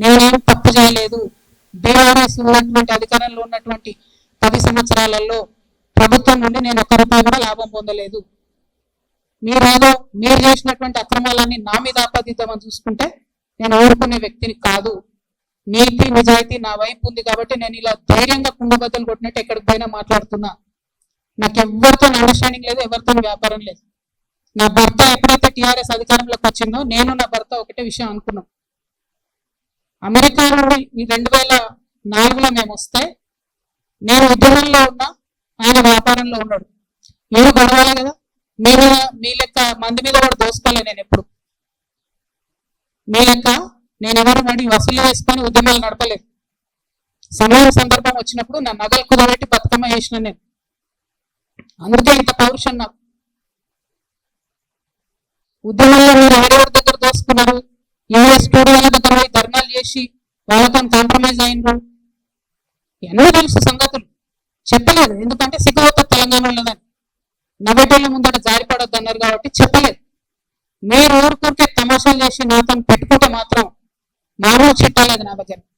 నేనేం తప్పు చేయలేదు. బీఆర్ఎస్ ఉన్నటువంటి అధికారంలో ఉన్నటువంటి పది సంవత్సరాలలో ప్రభుత్వం నుండి నేను ఒక్క రూపాయి కూడా లాభం పొందలేదు. మీరేదో మీరు చేసినటువంటి అక్రమాలన్నీ నా మీద ఆపాదిద్దామని చూసుకుంటే నేను ఊరుకునే వ్యక్తిని కాదు. నీతి నిజాయితీ నా వైపు ఉంది కాబట్టి నేను ఇలా ధైర్యంగా కుండబద్దలు కొట్టినట్టు ఎక్కడికి పోయినా మాట్లాడుతున్నా. నాకు ఎవరితో అండర్స్టాండింగ్ లేదు ఎవరితో వ్యాపారం లేదు. నా భర్త ఎప్పుడైతే టిఆర్ఎస్ అధికారంలోకి వచ్చిందో నేను నా భర్త ఒకటే విషయం అనుకున్నాం. అమెరికా నుండి ఈ రెండు వేల నాలుగులో మేము వస్తే నేను ఉద్యోగంలో ఉన్నా ఆయన వ్యాపారంలో ఉన్నాడు. మీరు గొడవలే కదా? మీ మీద మీ లెక్క మంది మీద కూడా దోసుకోలే నేను ఎప్పుడు. మీ లెక్క నేను ఎవరు నడి వసూలు వేసుకొని ఉద్యమాలు నడపలేదు. సమయం సందర్భం వచ్చినప్పుడు నా నగలు కుదబెట్టి బతుకమ్మ వేసిన నేను. అందుకే ఇంత పౌరుషం నాకు. ఉద్యమంలో మీరు ఎవరెవరి దగ్గర దోసుకున్నారు? యూఎస్ స్టూడియోల దగ్గర పోయి చేసి వాళ్ళతో కాంప్రమైజ్ అయినరు ఎన్నో తెలుసు సంగతులు. చెప్పలేదు. ఎందుకంటే సిగ్గుతో తెలంగాణ ఉన్నదని నవ్వేటోళ్ళ ముందట జారిపడొద్దు అన్నారు కాబట్టి చెప్పలేదు. మీరు ఊరుకుంటే తమాషాలు చేసి నాతో పెట్టుకుంటే మాత్రం మానవ చిట్టాలేదు నా దగ్గర.